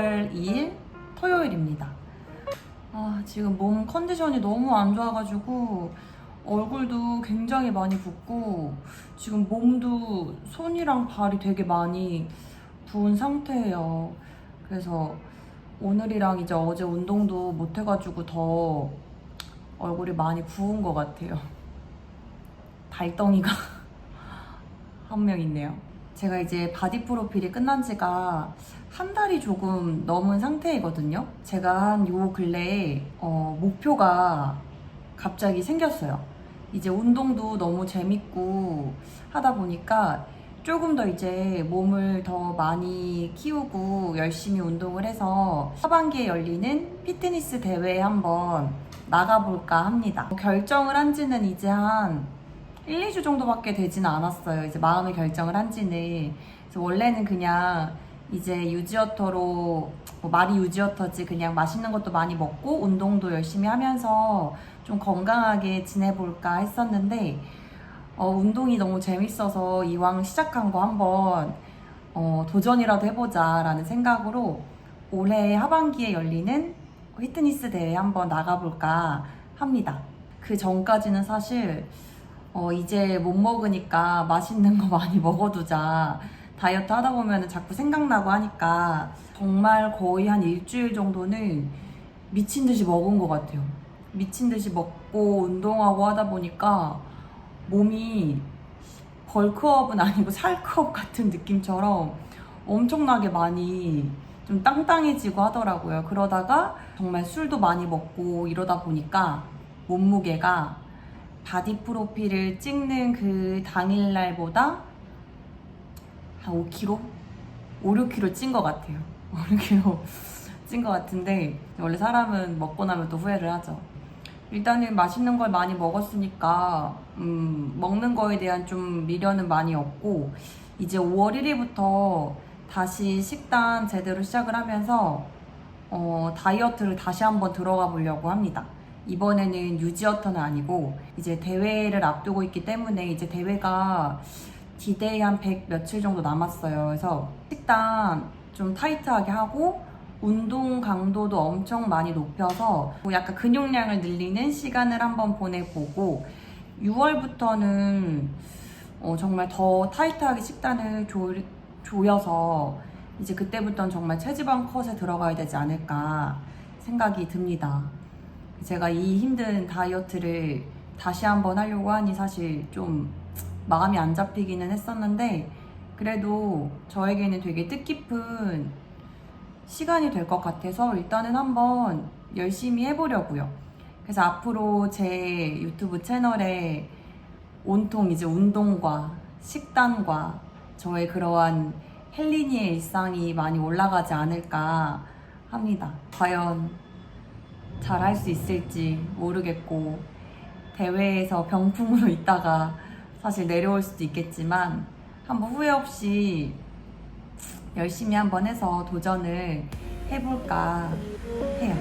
5월 2일 토요일입니다. 아, 지금 몸 컨디션이 너무 안 좋아가지고 얼굴도 굉장히 많이 붓고 지금 몸도 손이랑 발이 되게 많이 부은 상태예요. 그래서 오늘이랑 이제 어제 운동도 못 해가지고 더 얼굴이 많이 부은 것 같아요. 달덩이가 한 명 있네요. 제가 이제 바디 프로필이 끝난 지가 한 달이 조금 넘은 상태이거든요. 제가 한 요 근래에 어, 목표가 갑자기 생겼어요. 이제 운동도 너무 재밌고 하다 보니까 조금 더 이제 몸을 더 많이 키우고 열심히 운동을 해서 하반기에 열리는 피트니스 대회에 한번 나가볼까 합니다. 결정을 한 지는 이제 한 1, 2주 정도밖에 되지는 않았어요. 이제 마음의 결정을 한 지는. 원래는 그냥 이제 유지어터로, 뭐 말이 유지어터지 그냥 맛있는 것도 많이 먹고 운동도 열심히 하면서 좀 건강하게 지내볼까 했었는데, 어, 운동이 너무 재밌어서 이왕 시작한 거 한번 어, 도전이라도 해보자라는 생각으로 올해 하반기에 열리는 피트니스 대회 한번 나가볼까 합니다. 그 전까지는 사실 어, 이제 못 먹으니까 맛있는 거 많이 먹어두자. 다이어트 하다 보면 자꾸 생각나고 하니까 정말 거의 한 일주일 정도는 미친 듯이 먹은 것 같아요. 미친 듯이 먹고 운동하고 하다 보니까 몸이 벌크업은 아니고 살크업 같은 느낌처럼 엄청나게 많이 좀 땅땅해지고 하더라고요. 그러다가 정말 술도 많이 먹고 이러다 보니까 몸무게가 바디 프로필을 찍는 그 당일날보다 한 5kg? 5, 6kg 찐 것 같아요. 5, 6kg 찐 것 같은데 원래 사람은 먹고 나면 또 후회를 하죠. 일단은 맛있는 걸 많이 먹었으니까 음, 먹는 거에 대한 좀 미련은 많이 없고 이제 5월 1일부터 다시 식단 제대로 시작을 하면서 어, 다이어트를 다시 한번 들어가 보려고 합니다. 이번에는 유지어터는 아니고 이제 대회를 앞두고 있기 때문에 이제 대회가 디데이 한 100 며칠 정도 남았어요. 그래서 식단 좀 타이트하게 하고 운동 강도도 엄청 많이 높여서 약간 근육량을 늘리는 시간을 한번 보내보고 6월부터는 어, 정말 더 타이트하게 식단을 조, 조여서 이제 그때부터는 정말 체지방 컷에 들어가야 되지 않을까 생각이 듭니다. 제가 이 힘든 다이어트를 다시 한번 하려고 하니 사실 좀 마음이 안 잡히기는 했었는데 그래도 저에게는 되게 뜻깊은 시간이 될 것 같아서 일단은 한번 열심히 해보려고요. 그래서 앞으로 제 유튜브 채널에 온통 이제 운동과 식단과 저의 그러한 헬리니의 일상이 많이 올라가지 않을까 합니다. 과연 잘 할 수 있을지 모르겠고 대회에서 병풍으로 있다가 사실 내려올 수도 있겠지만 한번 후회 없이 열심히 한번 해서 도전을 해볼까 해요.